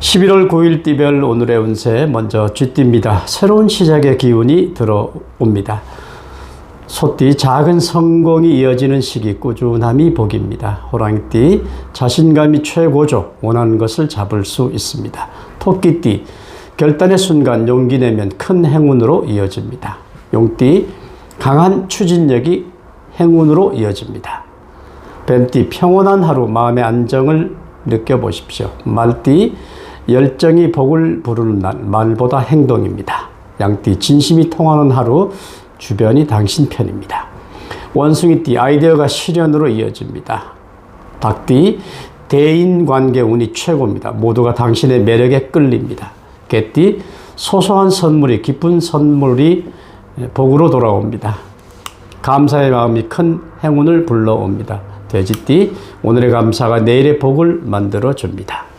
11월 9일 띠별 오늘의 운세 먼저 쥐띠입니다. 새로운 시작의 기운이 들어옵니다. 소띠 작은 성공이 이어지는 시기 꾸준함이 복입니다. 호랑이띠 자신감이 최고죠. 원하는 것을 잡을 수 있습니다. 토끼띠 결단의 순간 용기 내면 큰 행운으로 이어집니다. 용띠 강한 추진력이 행운으로 이어집니다. 뱀띠 평온한 하루 마음의 안정을 느껴보십시오. 말띠 열정이 복을 부르는 날 말보다 행동입니다. 양띠 진심이 통하는 하루 주변이 당신 편입니다. 원숭이띠 아이디어가 실현으로 이어집니다. 닭띠 대인 관계 운이 최고입니다. 모두가 당신의 매력에 끌립니다. 개띠 소소한 선물이 기쁜 선물이 복으로 돌아옵니다. 감사의 마음이 큰 행운을 불러옵니다. 돼지띠 오늘의 감사가 내일의 복을 만들어 줍니다.